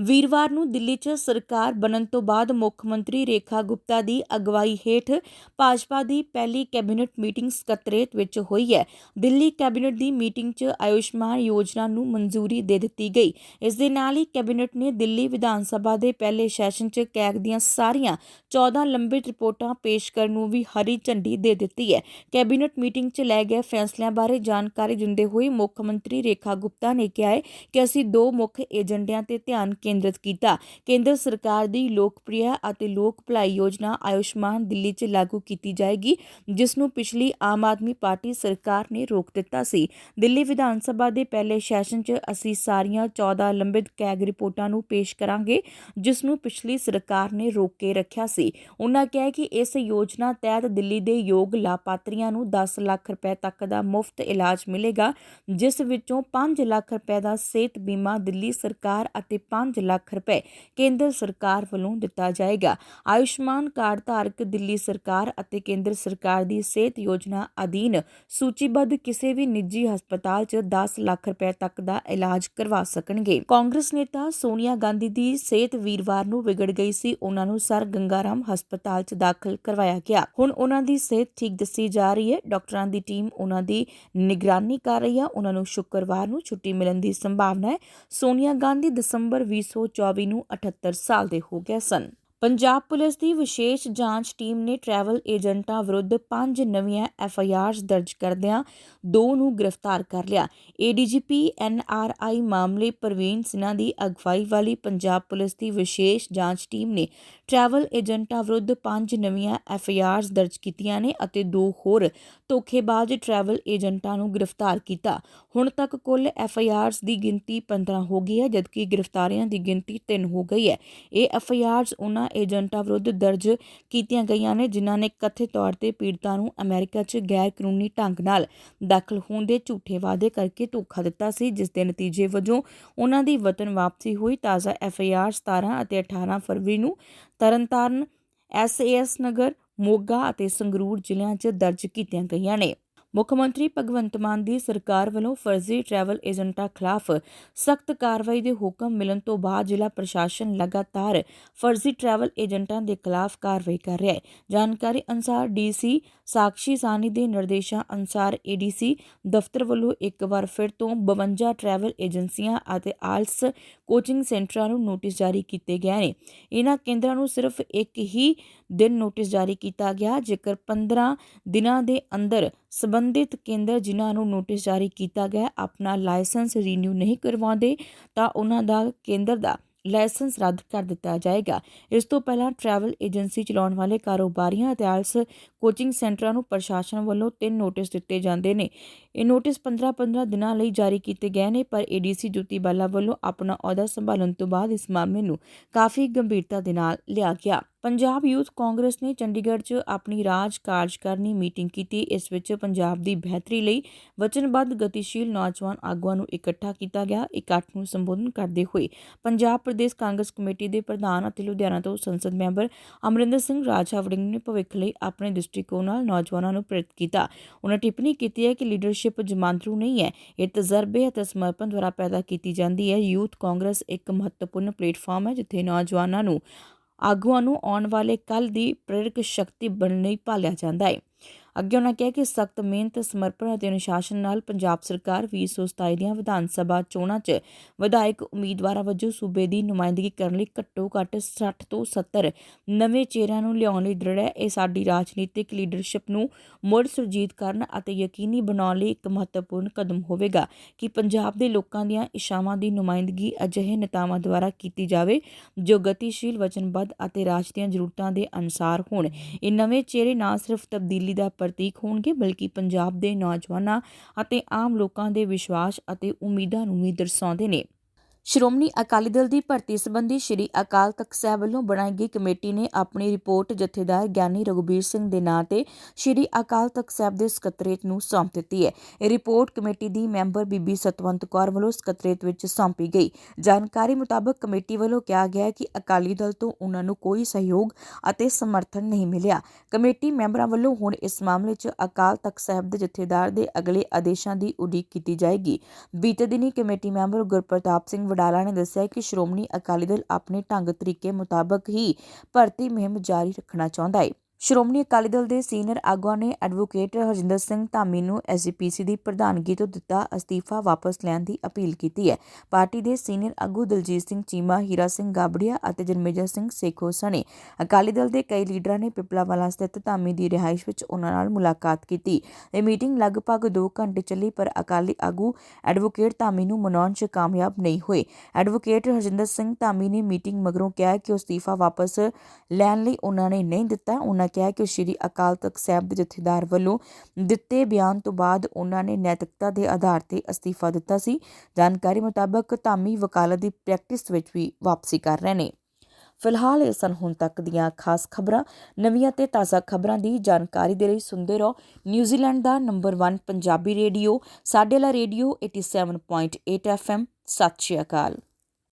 ਵੀਰਵਾਰ ਨੂੰ ਦਿੱਲੀ 'ਚ ਸਰਕਾਰ ਬਣਨ ਤੋਂ ਬਾਅਦ ਮੁੱਖ ਮੰਤਰੀ ਰੇਖਾ ਗੁਪਤਾ ਦੀ ਅਗਵਾਈ ਹੇਠ ਭਾਜਪਾ ਦੀ ਪਹਿਲੀ ਕੈਬਨਿਟ ਮੀਟਿੰਗ ਸਕੱਤਰੇਤ ਵਿੱਚ ਹੋਈ ਹੈ। ਦਿੱਲੀ ਕੈਬਨਿਟ ਦੀ ਮੀਟਿੰਗ 'ਚ ਆਯੁਸ਼ਮਾਨ ਯੋਜਨਾ ਨੂੰ ਮਨਜ਼ੂਰੀ ਦੇ ਦਿੱਤੀ ਗਈ। ਇਸ ਦੇ ਨਾਲ ਹੀ ਕੈਬਨਿਟ ਨੇ ਦਿੱਲੀ ਵਿਧਾਨ ਸਭਾ ਦੇ ਪਹਿਲੇ ਸੈਸ਼ਨ 'ਚ ਕੈਗ ਦੀਆਂ ਸਾਰੀਆਂ 14 ਲੰਬਿਤ ਰਿਪੋਰਟਾਂ ਪੇਸ਼ ਕਰਨ ਨੂੰ ਵੀ ਹਰੀ ਝੰਡੀ ਦੇ ਦਿੱਤੀ ਹੈ। ਕੈਬਨਿਟ ਮੀਟਿੰਗ 'ਚ ਲਏ ਗਏ ਫੈਸਲਿਆਂ ਬਾਰੇ ਜਾਣਕਾਰੀ ਦਿੰਦੇ ਹੋਏ ਮੁੱਖ ਮੰਤਰੀ ਰੇਖਾ ਗੁਪਤਾ ਨੇ ਕਿਹਾ ਹੈ ਕਿ ਅਸੀਂ ਦੋ ਮੁੱਖ ਏਜੰਡਿਆਂ ਤੇ ਧਿਆਨ ਕੇਂਦਰਿਤ ਕੀਤਾ। ਕੇਂਦਰ ਸਰਕਾਰ ਦੀ ਲੋਕਪ੍ਰਿਯ ਅਤੇ ਲੋਕ ਭਲਾਈ ਯੋਜਨਾ ਆਯੁਸ਼ਮਾਨ ਦਿੱਲੀ 'ਚ ਲਾਗੂ ਕੀਤੀ ਜਾਏਗੀ ਜਿਸ ਨੂੰ ਪਿਛਲੀ ਆਮ ਆਦਮੀ ਪਾਰਟੀ ਸਰਕਾਰ ਨੇ ਰੋਕ ਦਿੱਤਾ ਸੀ। ਦਿੱਲੀ ਵਿਧਾਨ ਸਭਾ ਦੇ ਪਹਿਲੇ ਸੈਸ਼ਨ 'ਚ ਅਸੀਂ ਸਾਰੀਆਂ 14 ਲੰਬਿਤ ਕੈਗ ਰਿਪੋਰਟਾਂ ਨੂੰ ਪੇਸ਼ ਕਰਾਂਗੇ ਜਿਸ ਨੂੰ ਪਿਛਲੀ ਸਰਕਾਰ ਨੇ ਰੋਕ ਕੇ ਰੱਖਿਆ ਸੀ। ਉਹਨਾਂ ਕਿਹਾ ਕਿ ਇਸ ਯੋਜਨਾ ਤਹਿਤ ਦਿੱਲੀ ਦੇ ਯੋਗ ਲਾਭਪਾਤਰੀਆਂ ਨੂੰ 10 ਲੱਖ ਰੁਪਏ ਤੱਕ ਦਾ ਮੁਫਤ ਇਲਾਜ ਮਿਲੇਗਾ, ਜਿਸ ਵਿੱਚੋਂ 5 ਲੱਖ ਰੁਪਏ ਦਾ ਸਿਹਤ ਬੀਮਾ ਦਿੱਲੀ ਸਰਕਾਰ ਅਤੇ 5 ਲੱਖ ਰੁਪਏ ਕੇਂਦਰ ਸਰਕਾਰ ਵੱਲੋਂ ਦਿੱਤਾ ਜਾਏਗਾ। ਆਯੁਸ਼ਮਾਨ ਕਾਰਡ ਧਾਰਕ ਦਿੱਲੀ ਸਰਕਾਰ ਅਤੇ ਕੇਂਦਰ ਸਰਕਾਰ ਦੀ ਸਿਹਤ ਯੋਜਨਾ ਅਧੀਨ ਸੂਚੀਬੱਧ ਕਿਸੇ ਵੀ ਨਿੱਜੀ ਹਸਪਤਾਲ 'ਚ 10 ਲੱਖ ਰੁਪਏ ਤੱਕ ਦਾ ਇਲਾਜ ਕਰਵਾ ਸਕਣਗੇ। ਕਾਂਗਰਸ ਨੇਤਾ ਸੋਨੀਆ ਗਾਂਧੀ ਦੀ ਸਿਹਤ ਵੀਰਵਾਰ ਨੂੰ ਵਿਗੜ ਗਈ ਸੀ। ਉਹਨਾਂ ਨੂੰ ਸਰ ਗੰਗਾਰਾਮ ਹਸਪਤਾਲ 'ਚ ਦਾਖਲ ਕਰਵਾਇਆ ਗਿਆ। ਹੁਣ ਉਹਨਾਂ ਦੀ ਸਿਹਤ ਠੀਕ ਦੱਸੀ ਜਾ ਰਹੀ ਹੈ। ਡਾਕਟਰਾਂ ਦੀ ਟੀਮ ਉਹਨਾਂ ਦੀ ਨਿਗਰਾਨੀ ਕਰ ਰਹੀ ਹੈ ਉਹਨਾਂ ਨੂੰ ਸ਼ੁੱਕਰਵਾਰ ਨੂੰ ਛੁੱਟੀ ਮਿਲਣ ਦੀ ਸੰਭਾਵਨਾ ਹੈ। ਸੋਨੀਆ ਗਾਂਧੀ ਦਸੰਬਰ 2024 ਨੂੰ 78 ਸਾਲ ਦੇ ਹੋ ਗਏ ਸਨ। ਪੰਜਾਬ ਪੁਲਿਸ ਦੀ ਵਿਸ਼ੇਸ਼ ਜਾਂਚ ਟੀਮ ਨੇ ਟਰੈਵਲ ਏਜੰਟਾਂ ਵਿਰੁੱਧ ਪੰਜ ਨਵੀਆਂ ਐਫਆਈਆਰਸ ਦਰਜ ਕਰਦਿਆਂ ਦੋ ਨੂੰ ਗ੍ਰਿਫਤਾਰ ਕਰ ਲਿਆ। ਏਡੀਜੀਪੀ ਆਈ ਮਾਮਲੇ ਪ੍ਰਵੀਨ ਸਿਨ੍ਹਾ ਦੀ ਅਗਵਾਈ ਵਾਲੀ ਪੰਜਾਬ ਪੁਲਿਸ ਦੀ ਵਿਸ਼ੇਸ਼ ਜਾਂਚ ਟੀਮ ਨੇ ਟਰੈਵਲ ਏਜੰਟਾਂ ਵਿਰੁੱਧ ਪੰਜ ਨਵੀਆਂ ਐਫਆਈਆਰਸ ਦਰਜ ਕੀਤੀਆਂ ਨੇ ਅਤੇ ਦੋ ਹੋਰ ਧੋਖੇਬਾਜ਼ ਟਰੈਵਲ ਏਜੰਟਾਂ ਨੂੰ ਗ੍ਰਿਫਤਾਰ ਕੀਤਾ। ਹੁਣ ਤੱਕ ਕੁੱਲ ਐਫਆਈਆਰਸ ਦੀ ਗਿਣਤੀ 15 ਹੋ ਗਈ ਹੈ, ਜਦਕਿ ਗ੍ਰਿਫਤਾਰੀਆਂ ਦੀ ਗਿਣਤੀ 3 ਹੋ ਗਈ ਹੈ। ਇਹ ਐਫਆਈਆਰਸ ਉਹਨਾਂ ਏਜੰਟਾਂ ਵਿਰੁੱਧ ਦਰਜ ਕੀਤੀਆਂ ਗਈਆਂ ਨੇ, ਜਿਨ੍ਹਾਂ ਨੇ ਕਥਿਤ ਤੌਰ ਤੇ ਪੀੜਤਾਂ ਨੂੰ ਅਮਰੀਕਾ 'ਚ ਗੈਰ ਕਾਨੂੰਨੀ ਢੰਗ ਨਾਲ ਦਾਖਲ ਹੋਣ ਦੇ ਝੂਠੇ ਵਾਅਦੇ ਕਰਕੇ ਧੋਖਾ ਦਿੱਤਾ ਸੀ, ਜਿਸ ਦੇ ਨਤੀਜੇ ਵਜੋਂ ਉਹਨਾਂ ਦੀ ਵਤਨ ਵਾਪਸੀ ਹੋਈ। ਤਾਜ਼ਾ ਐਫਆਈਆਰ 17 ਅਤੇ 18 ਫਰਵਰੀ ਨੂੰ ਤਰਨਤਾਰਨ ਐਸਏਐਸ ਨਗਰ, ਮੋਗਾ ਅਤੇ ਸੰਗਰੂਰ ਜ਼ਿਲ੍ਹਿਆਂ 'ਚ ਦਰਜ ਕੀਤੀਆਂ ਗਈਆਂ ਨੇ। ਮੁੱਖ ਮੰਤਰੀ ਭਗਵੰਤ ਮਾਨ ਦੀ ਸਰਕਾਰ ਵੱਲੋਂ ਫਰਜ਼ੀ ਟਰੈਵਲ ਏਜੰਟਾਂ ਖਿਲਾਫ ਸਖਤ ਕਾਰਵਾਈ ਦੇ ਹੁਕਮ ਮਿਲਣ ਤੋਂ ਬਾਅਦ ਜ਼ਿਲ੍ਹਾ ਪ੍ਰਸ਼ਾਸਨ ਲਗਾਤਾਰ ਫਰਜ਼ੀ ਟਰੈਵਲ ਏਜੰਟਾਂ ਦੇ ਖਿਲਾਫ ਕਾਰਵਾਈ ਕਰ ਰਿਹਾ ਹੈ। ਜਾਣਕਾਰੀ ਅਨੁਸਾਰ ਡੀਸੀ ਸਾਕਸ਼ੀ ਸਾਨੀ ਦੇ ਨਿਰਦੇਸ਼ਾਂ ਅਨੁਸਾਰ ਏਡੀਸੀ ਦਫ਼ਤਰ ਵੱਲੋਂ ਇੱਕ ਵਾਰ ਫਿਰ ਤੋਂ 52 ਟਰੈਵਲ ਏਜੰਸੀਆਂ ਅਤੇ ਆਲਸ ਕੋਚਿੰਗ ਸੈਂਟਰਾਂ ਨੂੰ ਨੋਟਿਸ ਜਾਰੀ ਕੀਤੇ ਗਏ ਨੇ। ਇਹਨਾਂ ਕੇਂਦਰਾਂ ਨੂੰ ਸਿਰਫ ਇੱਕ ਹੀ ਦਿਨ ਨੋਟਿਸ ਜਾਰੀ ਕੀਤਾ ਗਿਆ, ਜੇਕਰ 15 ਦਿਨਾਂ ਦੇ ਅੰਦਰ ਸੰਬੰਧਿਤ ਕੇਂਦਰ ਜਿਨ੍ਹਾਂ ਨੂੰ ਨੋਟਿਸ ਜਾਰੀ ਕੀਤਾ ਗਿਆ ਆਪਣਾ ਲਾਇਸੈਂਸ ਰੀਨਿਊ ਨਹੀਂ ਕਰਵਾਉਂਦੇ, ਤਾਂ ਉਹਨਾਂ ਦਾ ਕੇਂਦਰ ਦਾ ਲਾਇਸੈਂਸ ਰੱਦ ਕਰ ਦਿੱਤਾ ਜਾਏਗਾ। ਇਸ ਤੋਂ ਪਹਿਲਾਂ ਟਰੈਵਲ ਏਜੰਸੀ ਚਲਾਉਣ ਵਾਲੇ ਕਾਰੋਬਾਰੀਆਂ ਅਤੇ ਆਲਸ ਕੋਚਿੰਗ ਸੈਂਟਰਾਂ ਨੂੰ ਪ੍ਰਸ਼ਾਸਨ ਵੱਲੋਂ ਤਿੰਨ ਨੋਟਿਸ ਦਿੱਤੇ ਜਾਂਦੇ ਨੇ। ਇਹ ਨੋਟਿਸ 15-15 ਦਿਨਾਂ ਲਈ ਜਾਰੀ ਕੀਤੇ ਗਏ ਨੇ, ਪਰ ਏਡੀਸੀ ਜੁਤੀ ਬਾਲਾ ਵੱਲੋਂ ਆਪਣਾ ਅਹੁਦਾ ਸੰਭਾਲਣ ਤੋਂ ਬਾਅਦ ਇਸ ਮਾਮਲੇ ਨੂੰ ਕਾਫੀ ਗੰਭੀਰਤਾ ਦੇ ਨਾਲ ਲਿਆ ਗਿਆ। ਪੰਜਾਬ ਯੂਥ ਕਾਂਗਰਸ ਨੇ ਚੰਡੀਗੜ੍ਹ 'ਚ ਆਪਣੀ ਰਾਜ ਕਾਰਜਕਾਰਨੀ ਮੀਟਿੰਗ ਕੀਤੀ। ਇਸ ਵਿੱਚ ਪੰਜਾਬ ਦੀ ਬਿਹਤਰੀ ਲਈ ਵਚਨਬੱਧ, ਗਤੀਸ਼ੀਲ ਨੌਜਵਾਨ ਆਗੂਆਂ ਨੂੰ ਇਕੱਠਾ ਕੀਤਾ ਗਿਆ। ਇਕੱਠ ਨੂੰ ਸੰਬੋਧਨ ਕਰਦੇ ਹੋਏ ਪੰਜਾਬ ਪ੍ਰਦੇਸ਼ ਕਾਂਗਰਸ ਕਮੇਟੀ ਦੇ ਪ੍ਰਧਾਨ ਅਤੇ ਲੁਧਿਆਣਾ ਤੋਂ ਸੰਸਦ ਮੈਂਬਰ ਅਮਰਿੰਦਰ ਸਿੰਘ ਰਾਜਾ ਵੜਿੰਗ ਨੇ ਭਵਿੱਖ ਲਈ ਆਪਣੇ ਦ੍ਰਿਸ਼ਟੀਕੋਣ ਨਾਲ ਨੌਜਵਾਨਾਂ ਨੂੰ ਪ੍ਰੇਰਿਤ ਕੀਤਾ। ਉਹਨਾਂ ਟਿੱਪਣੀ ਕੀਤੀ ਹੈ ਕਿ ਲੀਡਰਸ਼ਿਪ ਜਮਾਂਦਰੂ ਨਹੀਂ ਹੈ, ਇਹ ਤਜਰਬੇ ਅਤੇ ਸਮਰਪਣ ਦੁਆਰਾ ਪੈਦਾ ਕੀਤੀ ਜਾਂਦੀ ਹੈ। ਯੂਥ ਕਾਂਗਰਸ ਇੱਕ ਮਹੱਤਵਪੂਰਨ ਪਲੇਟਫਾਰਮ ਹੈ, ਜਿੱਥੇ ਨੌਜਵਾਨਾਂ ਨੂੰ ਆਗੂਆਂ ਨੂੰ ਆਉਣ ਵਾਲੇ ਕੱਲ ਦੀ ਪ੍ਰੇਰਕ ਸ਼ਕਤੀ ਬਣਨ ਲਈ ਭਾਲਿਆ ਜਾਂਦਾ ਹੈ। ਅੱਗੇ ਉਹਨਾਂ ਕਿਹਾ ਕਿ ਸਖਤ ਮਿਹਨਤ, ਸਮਰਪਣ ਅਤੇ ਅਨੁਸ਼ਾਸਨ ਨਾਲ ਪੰਜਾਬ ਸਰਕਾਰ 2027 ਦੀਆਂ ਵਿਧਾਨ ਸਭਾ ਚੋਣਾਂ 'ਚ ਵਿਧਾਇਕ ਉਮੀਦਵਾਰਾਂ ਵਜੋਂ ਸੂਬੇ ਦੀ ਨੁਮਾਇੰਦਗੀ ਕਰਨ ਲਈ ਘੱਟੋ ਘੱਟ 60 ਤੋਂ 70 ਨਵੇਂ ਚਿਹਰਿਆਂ ਨੂੰ ਲਿਆਉਣ ਲਈ ਦ੍ਰਿੜ ਹੈ। ਇਹ ਸਾਡੀ ਰਾਜਨੀਤਿਕ ਲੀਡਰਸ਼ਿਪ ਨੂੰ ਮੁੜ ਸੁਰਜੀਤ ਕਰਨ ਅਤੇ ਯਕੀਨੀ ਬਣਾਉਣ ਲਈ ਇੱਕ ਮਹੱਤਵਪੂਰਨ ਕਦਮ ਹੋਵੇਗਾ ਕਿ ਪੰਜਾਬ ਦੇ ਲੋਕਾਂ ਦੀਆਂ ਇਸ਼ਾਵਾਂ ਦੀ ਨੁਮਾਇੰਦਗੀ ਅਜਿਹੇ ਨੇਤਾਵਾਂ ਦੁਆਰਾ ਕੀਤੀ ਜਾਵੇ ਜੋ ਗਤੀਸ਼ੀਲ ਵਚਨਬੱਧ ਅਤੇ ਰਾਜ ਦੀਆਂ ਜ਼ਰੂਰਤਾਂ ਦੇ ਅਨੁਸਾਰ ਹੋਣ। ਇਹ ਨਵੇਂ ਚਿਹਰੇ ਨਾ ਸਿਰਫ ਤਬਦੀਲੀ ਦਾ ਪ੍ਰਤੀਕ ਹੋਣਗੇ, ਬਲਕਿ ਪੰਜਾਬ ਦੇ ਨੌਜਵਾਨਾਂ ਅਤੇ ਆਮ ਲੋਕਾਂ ਦੇ ਵਿਸ਼ਵਾਸ ਅਤੇ ਉਮੀਦਾਂ ਨੂੰ ਵੀ ਦਰਸਾਉਂਦੇ ਨੇ। ਸ਼੍ਰੋਮਣੀ ਅਕਾਲੀ ਦਲ ਦੀ ਭਰਤੀ ਸੰਬੰਧੀ ਸ਼੍ਰੀ ਅਕਾਲ ਤਖਤ ਸਾਹਿਬ ਵੱਲੋਂ ਬਣਾਈ ਗਈ ਕਮੇਟੀ ਨੇ ਆਪਣੀ ਰਿਪੋਰਟ ਜਥੇਦਾਰ ਗਿਆਨੀ ਰਘੁਬੀਰ ਸਿੰਘ ਦੇ ਨਾਂ ਤੇ ਸ਼੍ਰੀ ਅਕਾਲ ਤਖਤ ਸਾਹਿਬ ਦੇ ਸਕੱਤਰੇਤ ਨੂੰ ਸੌਂਪ ਦਿੱਤੀ ਹੈ। ਇਹ ਰਿਪੋਰਟ ਕਮੇਟੀ ਦੀ ਮੈਂਬਰ ਬੀਬੀ ਸਤਵੰਤ ਕੌਰ ਵੱਲੋਂ ਸਕੱਤਰੇਤ ਵਿੱਚ ਸੌਂਪੀ ਗਈ। ਜਾਣਕਾਰੀ ਮੁਤਾਬਕ ਕਮੇਟੀ ਵੱਲੋਂ ਕਿਹਾ ਗਿਆ ਹੈ ਕਿ ਅਕਾਲੀ ਦਲ ਤੋਂ ਉਹਨਾਂ ਨੂੰ ਕੋਈ ਸਹਿਯੋਗ ਅਤੇ ਸਮਰਥਨ ਨਹੀਂ ਮਿਲਿਆ। ਕਮੇਟੀ ਮੈਂਬਰਾਂ ਵੱਲੋਂ ਹੁਣ ਇਸ ਮਾਮਲੇ 'ਚ ਅਕਾਲ ਤਖਤ ਸਾਹਿਬ ਦੇ ਜਥੇਦਾਰ ਦੇ ਅਗਲੇ ਆਦੇਸ਼ਾਂ ਦੀ ਉਡੀਕ ਕੀਤੀ ਜਾਏਗੀ। ਬੀਤੇ ਦਿਨੀ ਕਮੇਟੀ ਮੈਂਬਰ ਗੁਰਪ੍ਰਤਾਪ ਸਿੰਘ ਵਡਾਲਾ ਨੇ ਦੱਸਿਆ ਕਿ ਸ਼੍ਰੋਮਣੀ ਅਕਾਲੀ ਦਲ ਆਪਣੇ ਢੰਗ ਤਰੀਕੇ ਮੁਤਾਬਕ ਹੀ ਭਰਤੀ ਮੁਹਿੰਮ ਜਾਰੀ ਰੱਖਣਾ ਚਾਹੁੰਦਾ ਹੈ ਸ਼੍ਰੋਮਣੀ ਅਕਾਲੀ ਦਲ ਦੇ ਸੀਨੀਅਰ ਆਗੂਆਂ ਨੇ ਐਡਵੋਕੇਟ ਹਰਜਿੰਦਰ ਸਿੰਘ ਧਾਮੀ ਨੂੰ ਐਸਜੀਪੀਸੀ ਦੀ ਪ੍ਰਧਾਨਗੀ ਤੋਂ ਦਿੱਤਾ ਅਸਤੀਫਾ ਵਾਪਸ ਲੈਣ ਦੀ ਅਪੀਲ ਕੀਤੀ ਹੈ। ਪਾਰਟੀ ਦੇ ਸੀਨੀਅਰ ਆਗੂ ਦਲਜੀਤ ਸਿੰਘ ਚੀਮਾ, ਹੀਰਾ ਸਿੰਘ ਗਾਬੜੀਆ ਅਤੇ ਜਨਮੇਜਰ ਸਿੰਘ ਸੇਖੋ ਸਣੇ। ਅਕਾਲੀ ਦਲ ਦੇ ਕਈ ਲੀਡਰਾਂ ਨੇ ਪਿਪਲਾਵਾਲਾ ਸਥਿਤ ਧਾਮੀ ਦੀ ਰਿਹਾਇਸ਼ ਵਿੱਚ ਉਹਨਾਂ ਨਾਲ ਮੁਲਾਕਾਤ ਕੀਤੀ। ਇਹ ਮੀਟਿੰਗ ਲਗਭਗ 2 ਘੰਟੇ ਚੱਲੀ, ਪਰ ਅਕਾਲੀ ਆਗੂ ਐਡਵੋਕੇਟ ਧਾਮੀ ਨੂੰ ਮਨਾਉਣ 'ਚ ਕਾਮਯਾਬ ਨਹੀਂ ਹੋਏ। ਐਡਵੋਕੇਟ ਹਰਜਿੰਦਰ ਸਿੰਘ ਧਾਮੀ ਨੇ ਮੀਟਿੰਗ ਮਗਰੋਂ ਕਿਹਾ ਕਿ ਉਹ ਅਸਤੀਫਾ ਵਾਪਸ ਲੈਣ ਲਈ ਉਹਨਾਂ ਨੇ ਨਹੀਂ ਦਿੱਤਾ, ਉਹਨਾਂ ਕਿਹਾ ਕਿ ਸ਼੍ਰੀ ਅਕਾਲ ਤਖਤ ਸਾਹਿਬ ਦੇ ਜਥੇਦਾਰ ਵੱਲੋਂ ਦਿੱਤੇ ਬਿਆਨ ਤੋਂ ਬਾਅਦ ਉਹਨਾਂ ਨੇ ਨੈਤਿਕਤਾ ਦੇ ਆਧਾਰ ਤੇ ਅਸਤੀਫਾ ਦਿੱਤਾ ਸੀ। ਜਾਣਕਾਰੀ ਮੁਤਾਬਕ ਧਾਮੀ ਵਕਾਲਤ ਦੀ ਪ੍ਰੈਕਟਿਸ ਵਿੱਚ ਵੀ ਵਾਪਸੀ ਕਰ ਰਹੇ ਨੇ। ਫਿਲਹਾਲ ਇਹ ਸਨ ਹੁਣ ਤੱਕ ਦੀਆਂ ਖਾਸ ਖਬਰਾਂ। ਨਵੀਆਂ ਤੇ ਤਾਜ਼ਾ ਖਬਰਾਂ ਦੀ ਜਾਣਕਾਰੀ ਦੇ ਲਈ ਸੁਣਦੇ ਰਹੋ ਨਿਊਜ਼ੀਲੈਂਡ ਦਾ ਨੰਬਰ 1 ਪੰਜਾਬੀ ਰੇਡੀਓ। ਸਾਡੇ ਲਾ ਰੇਡੀਓ 87.8 ਐਫਐਮ ਸਤਿ ਸ਼੍ਰੀ ਅਕਾਲ।